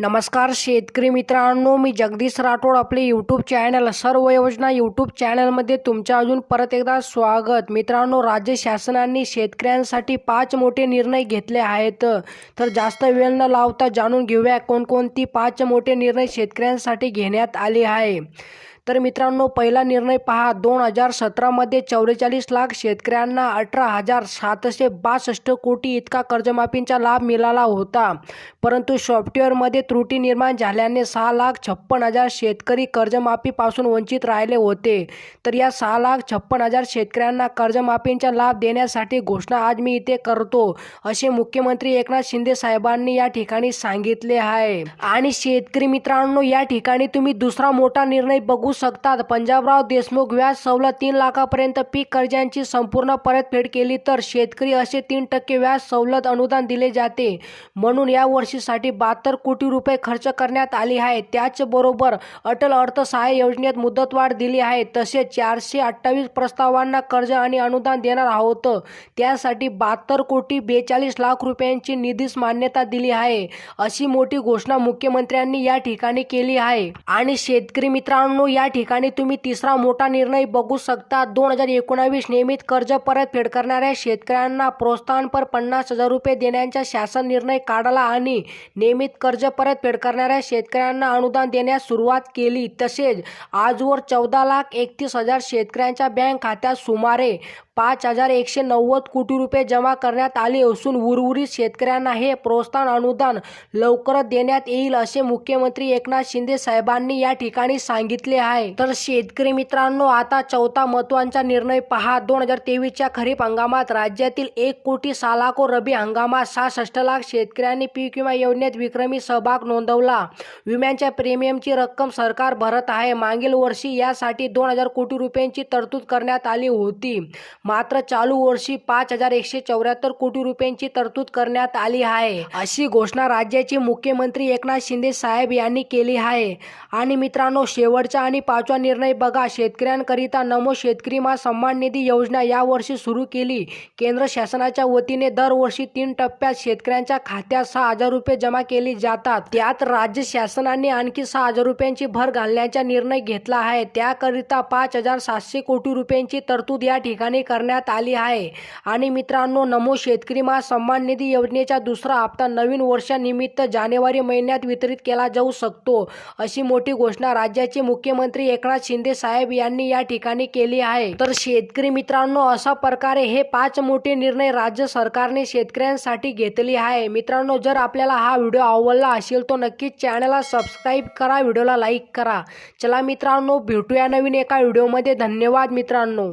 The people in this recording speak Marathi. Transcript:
नमस्कार शेतकरी मित्रांनो मी जगदीश राठोड आपले यूट्यूब चॅनल सर्व योजना यूट्यूब चॅनलमध्ये तुमच्या अजून परत एकदा स्वागत. मित्रांनो राज्य शासनाने शेतकऱ्यांसाठी पाच मोठे निर्णय घेतले आहेत. तर जास्त वेळ न लावता जाणून घेऊया कोणकोणती पाच मोठे निर्णय शेतकऱ्यांसाठी घेण्यात आले आहे. तर मित्रांनो पहिला निर्णय पहा. दोन हजार सतरामध्ये चौवेचाळीस लाख शेतकऱ्यांना अठरा हजार सातशे बासष्ट कोटी इतका कर्जमाफींचा लाभ मिळाला होता. परंतु सॉफ्टवेअरमध्ये त्रुटी निर्माण झाल्याने सहा लाख छप्पन हजार शेतकरी कर्जमाफीपासून वंचित राहिले होते. तर या सहा लाख छप्पन हजार शेतकऱ्यांना कर्जमाफीचा लाभ देण्यासाठी घोषणा आज मी इथे करतो असे मुख्यमंत्री एकनाथ शिंदे साहेबांनी या ठिकाणी सांगितले आहे. आणि शेतकरी मित्रांनो या ठिकाणी तुम्ही दुसरा मोठा निर्णय बघू शकतात. पंजाबराव देशमुख व्याज सवलत तीन लाखापर्यंत पीक कर्जांची संपूर्ण परतफेड केली तर शेतकरी असे तीन टक्के व्याज सवलत अनुदान दिले जाते. म्हणून या वर्षीसाठी बहात्तर कोटी रुपये खर्च करण्यात आली आहे. त्याचबरोबर अटल अर्थसहाय्य योजनेत मुदतवाढ दिली आहे. तसेच चारशे अठ्ठावीस प्रस्तावांना कर्ज आणि अनुदान देणार आहोत. त्यासाठी बहात्तर कोटी बेचाळीस लाख रुपयांची निधीस मान्यता दिली आहे. अशी मोठी घोषणा मुख्यमंत्र्यांनी या ठिकाणी केली आहे. आणि शेतकरी मित्रांनो या ठिकाणी तुम्ही तिसरा मोठा निर्णय बघू शकता. दोन हजार एकोणावीस नियमित कर्ज परतफेड करणाऱ्या शेतकऱ्यांना प्रोत्साहनपर पन्नास हजार रुपये देण्याचा शासन निर्णय काढला आणि नियमित कर्ज परतफेड करणाऱ्या शेतकऱ्यांना अनुदान देण्यास सुरुवात केली. तसेच आजवर चौदा लाख एकतीस हजार शेतकऱ्यांच्या बँक खात्यात सुमारे पाच हजार एकशे नव्वद कोटी रुपये जमा करण्यात आले असून उर्वरित शेतकऱ्यांना हे प्रोत्साहन अनुदान लवकरच देण्यात येईल असे मुख्यमंत्री एकनाथ शिंदे साहेबांनी या ठिकाणी सांगितले आहे. तर शेतकरी मित्रांनो आता चौथा महत्त्वाचा निर्णय पहा. दोन हजार तेवीसच्या खरीप हंगामात राज्यातील एक कोटी सालाको रबी हंगामात सहासष्ट लाख शेतकऱ्यांनी पीक विमा योजनेत विक्रमी सहभाग नोंदवला. विम्याच्या प्रीमियमची रक्कम सरकार भरत आहे. मागील वर्षी यासाठी दोन हजार कोटी रुपयांची तरतूद करण्यात आली होती. मात्र चालू वर्षी पाच हजार एकशे चौऱ्याहत्तर कोटी रुपयांची तरतूद करण्यात आली आहे. अशी घोषणा राज्याचे मुख्यमंत्री एकनाथ शिंदे साहेब यांनी केली आहे. आणि मित्रांनो शेवटचा आणि पाचवा निर्णय बघा. शेतकऱ्यांकरिता नमो शेतकरी मा सन्मान निधी योजना यावर्षी सुरू केली. केंद्र शासनाच्या वतीने दरवर्षी तीन टप्प्यात शेतकऱ्यांच्या खात्यात सहा हजार रुपये जमा केली जातात. त्यात राज्य शासनाने आणखी सहा हजार रुपयांची भर घालण्याचा निर्णय घेतला आहे. त्याकरिता पाच हजार सातशे कोटी रुपयांची तरतूद या ठिकाणी कर करण्यात आली आहे. आणि मित्रांनो नमो शेतकरी महा सन्मान निधी योजनेचा दुसरा हप्ता नवीन वर्षानिमित्त जानेवारी महिन्यात वितरित केला जाऊ शकतो अशी मोठी घोषणा राज्याचे मुख्यमंत्री एकनाथ शिंदे साहेब यांनी या ठिकाणी केली आहे. तर शेतकरी मित्रांनो अशा प्रकारे हे पाच मोठे निर्णय राज्य सरकारने शेतकऱ्यांसाठी घेतले आहे. मित्रांनो जर आपल्याला हा व्हिडिओ आवडला असेल तो नक्कीच चॅनलला सबस्क्राईब करा व्हिडिओला लाईक करा. चला मित्रांनो भेटूया नवीन एका व्हिडिओमध्ये. धन्यवाद मित्रांनो.